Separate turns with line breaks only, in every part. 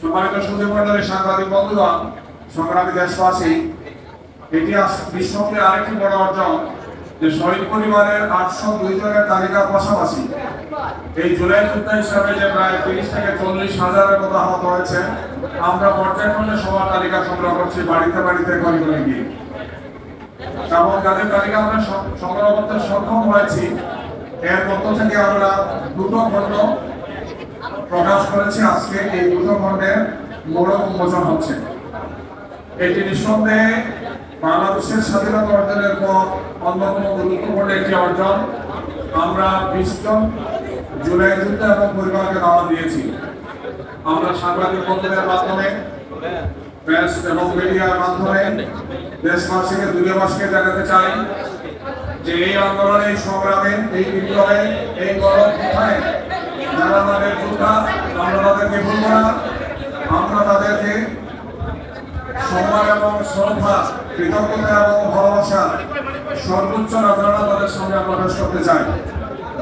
সম্মানিত সুধী মন্ডলের সাংবাদিক বন্ধুগণ সংগ্রামী দেশবাসী, এটি নিঃসন্দেহে আরেকটি বড় অর্জন যে শহীদ পরিবারের আটশো দুই জনের তালিকার পাশাপাশি এই জুলাই যুদ্ধ হিসাবে যে প্রায় তিরিশ থেকে চল্লিশ হাজারের মতো আহত হয়েছে, আমরা পর্যায়ক্রমে সবার তালিকা সংগ্রহ করছি বাড়িতে বাড়িতে, ঘরে ঘরে গিয়ে। এবং যাদের তালিকা আমরা সংগ্রহ করতে সক্ষম হয়েছি, এর মধ্য থেকে আমরা দুটো খণ্ড প্রকাশ করেছি আজকে এই দুটো খণ্ডের মোড়ক উন্মোচন হচ্ছে। এটি নিঃসন্দেহে বাংলাদেশের স্বাধীনতা অর্জনের পর অন্যতম গুরুত্বপূর্ণ একটি অর্জন, আমরা বিশ জুলাই যুদ্ধ এবং পরিবারকে দাওয়া দিয়েছি। আমরা সাংবাদিক বন্ধুদের মাধ্যমে, প্রেস এবং মিডিয়ার মাধ্যমে দেশবাসীকে দুনিয়াবাসীকে জানাতে চাই যে এই আন্দোলনে এই সংগ্রামে, এই বিপ্লবে, এই গরম কোথায় যোদ্ধা আমরা তাদেরকে ভুলব না। আমরা তাদেরকে সম্মান এবং শ্রদ্ধা, কৃতজ্ঞতা এবং ভালোবাসা, সর্বোচ্চ নজরা তাদের সামনে প্রকাশ করতে চাই।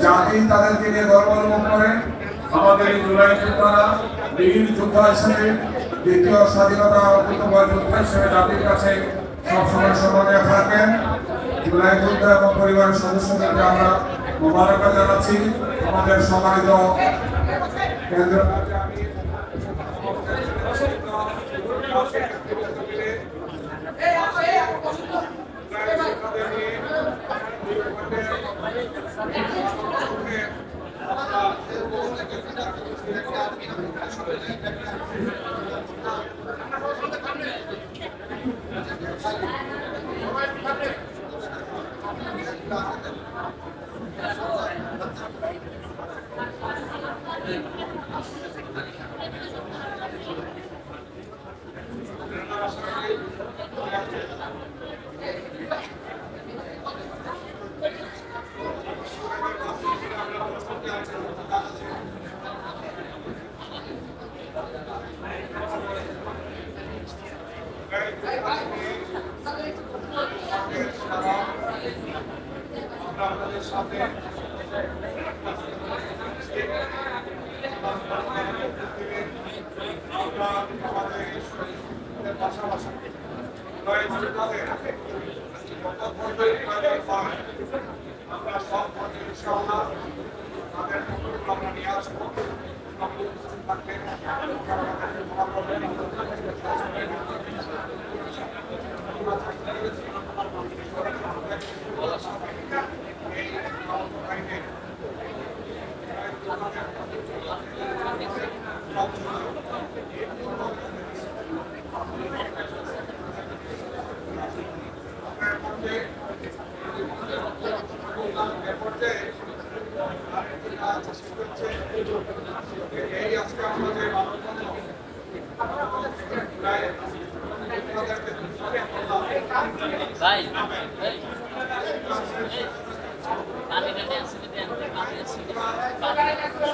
জাতি তাদেরকে নিয়ে গর্ব অনুভব করে, আমাদের এই জুলাই যোদ্ধারা বীর যোদ্ধা হিসেবে দ্বিতীয় স্বাধীনতা অর্জিত যোদ্ধা হিসেবে জাতির কাছে সবসময় সম্মানীয় থাকবেন জুলাই যোদ্ধা এবং পরিবারের সদস্যদেরকে আমরা মোবারকবাদ জানাচ্ছি। আমাদের সম্মানিত কেন্দ্র আপনাদের সাথে আমরা আমাদের পাশাপাশি আমরা সব ভাই পানিটা ড্যান্স
পানিটা